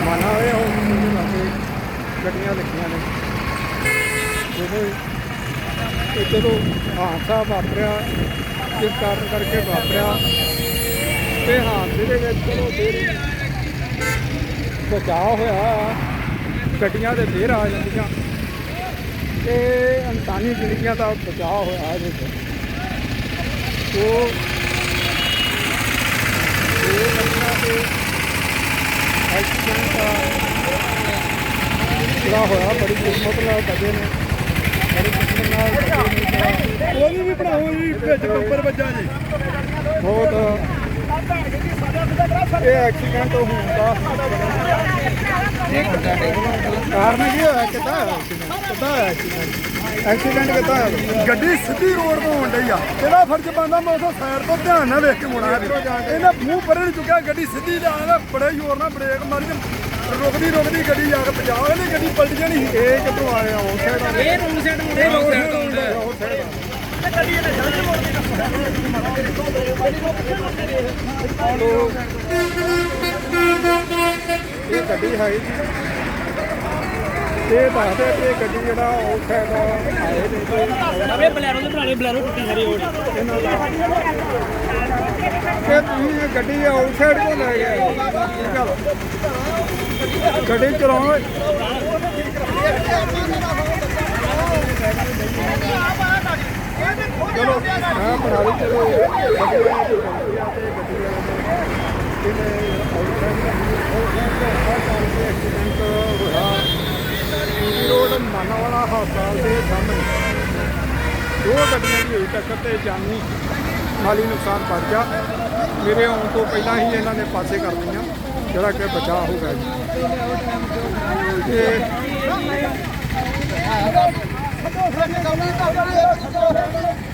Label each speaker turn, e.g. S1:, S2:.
S1: ਮਾਨਾ ਹੋਇਆ ਉਹ ਮੁੰਡੇ ਲਾਗੇ ਗੱਡੀਆਂ ਲੱਗੀਆਂ ਨੇ ਜਦੋਂ ਇਹ ਜਦੋਂ ਹਾਦਸਾ ਵਾਪਰਿਆ, ਜਿਸ ਕਾਰਨ ਕਰਕੇ ਵਾਪਰਿਆ ਤੇ ਹਾਦਸੇ ਦੇ ਵਿੱਚ ਚਲੋ ਫਿਰ ਬਚਾਅ ਹੋਇਆ। ਗੱਡੀਆਂ ਦੇ ਫੇਰ ਆ ਜਾਂਦੀਆਂ। ਤੇ ਇਨਸਾਨੀ ਜ਼ਿੰਦਗੀਆਂ ਦਾ ਬਚਾਅ ਹੋਇਆ ਇਹਦੇ ਵਿੱਚ। ਇਹ ਗੱਡੀਆਂ ਦੇ ਐਕਸੀਡੈਂਟ ਦਾ ਜਿਹੜਾ ਹੋਇਆ ਬੜੀ ਕਿਸਮਤ ਨਾਲ ਬਚੇ ਨੇ ਬੜੀ ਕਿਸਮਤ ਨਾਲ ਨੇ
S2: ਉਹਦੀ ਵੀ ਬਣਾਓ ਜੀ ਵਿੱਚ ਬੰਪਰ ਵੱਜਾ ਜੀ।
S1: ਬਹੁਤ ਇਹ ਐਕਸੀਡੈਂਟ ਹੋਣ ਦਾ ਕਾਰਨ ਕੀ ਹੋਇਆ ਕਿੱਦਾਂ ਹੋਇਆ ਐਕਸੀਡੈਂਟ ਕਿੱਦਾਂ ਹੋਇਆ ਐਕਸੀਡੈਂਟ ਐਕਸੀਡੈਂਟ ਕਿੱਦਾਂ ਹੋਇਆ?
S2: ਗੱਡੀ ਸਿੱਧੀ ਰੋਡ ਤੋਂ ਹੋਣ ਡਈ ਆ। ਇਹਦਾ ਫਰਜ਼ ਬੰਦਾ ਮੈਂ ਉਸੋਂ ਸਾਈਡ ਤੋਂ ਧਿਆਨ ਨਾਲ ਵੇਖ ਕੇ ਮੁੜਾ ਇਹਨੇ ਮੂੰਹ ਪਰੇ ਨੂੰ ਚੁੱਕਿਆ ਗੱਡੀ ਸਿੱਧੀ ਜਾ ਕੇ ਬੜੇ ਜ਼ੋਰ ਨਾਲ ਬ੍ਰੇਕ ਮਾਰੀ ਤੇ ਰੁਕਦੀ ਰੁਕਦੀ ਗੱਡੀ ਜਾ ਕੇ ਪੰਜਾਬ ਇਹਦੀ ਗੱਡੀ ਪਲਟ ਜਾਣੀ ਸੀ।
S1: ਇਹ ਕਿੱਥੋਂ ਆਇਆ ਉਸ ਸਾਈਡ
S3: ਇਹ ਰੋਂਗ ਸਾਈਡ ਮੁੰਡੇ ਰੋਂਗ ਸਾਈਡ ਤੋਂ ਹੁੰਦਾ
S1: ਉਸ ਸਾਈਡ ਇਹ ਗੱਡੀ ਹੈ ਇਹ ਦੱਸਦੇ ਕਿ ਗੱਡੀ ਜਿਹੜਾ ਉਸ ਸਾਈਡ ਆਏ ਨੇ
S3: ਅਬੇ ਬਲੈਰੋ ਦੇ ਬਣਾ ਬਲੈਰੋ ਟੁੱਟੀ ਸਾਰੀ ਉਹ।
S1: ਇਹਨਾਂ ਦਾ। ਕਿ ਤੁਸੀਂ ਇਹ ਗੱਡੀ ਆਊਟ ਸਾਈਡ ਤੋਂ ਲੈ ਗਏ ਚਲੋ ਗੱਡੀ ਚਲਾਉਣ। ਚਲੋ ਬਣਾ ਲਈ ਚਲੋ ਗੱਡੀ ਵਾਲੇ ਦੀ ਗਲਤੀ ਆ ਤੇ ਗੱਡੀ ਵਾਲੇ ਨੇ ਇਹਨੇ ਆਊਟ ਸਾਈਡ ਦਾ ਐਕਸੀਡੈਂਟ ਹੋਇਆ। ਪੀਵੀ ਰੋਡ ਮਾਨਾਵਾਲਾ ਹਸਪਤਾਲ ਦੇ ਸਾਹਮਣੇ। ਦੋ ਗੱਡੀਆਂ ਦੀ ਹੋਈ ਟੱਕਰ ਤੇ ਜਾਨੀ ਮਾਲੀ ਨੁਕਸਾਨ ਪਹੁੰਚ ਗਿਆ। ਮੇਰੇ ਆਉਣ ਤੋਂ ਪਹਿਲਾਂ ਹੀ ਇਹਨਾਂ ਨੇ ਪਾਸੇ ਕਰ ਲਈਆਂ, ਜਿਹੜਾ ਕਿ ਬਚਾਅ ਹੋ ਗਿਆ ਜੀ। ਤੇ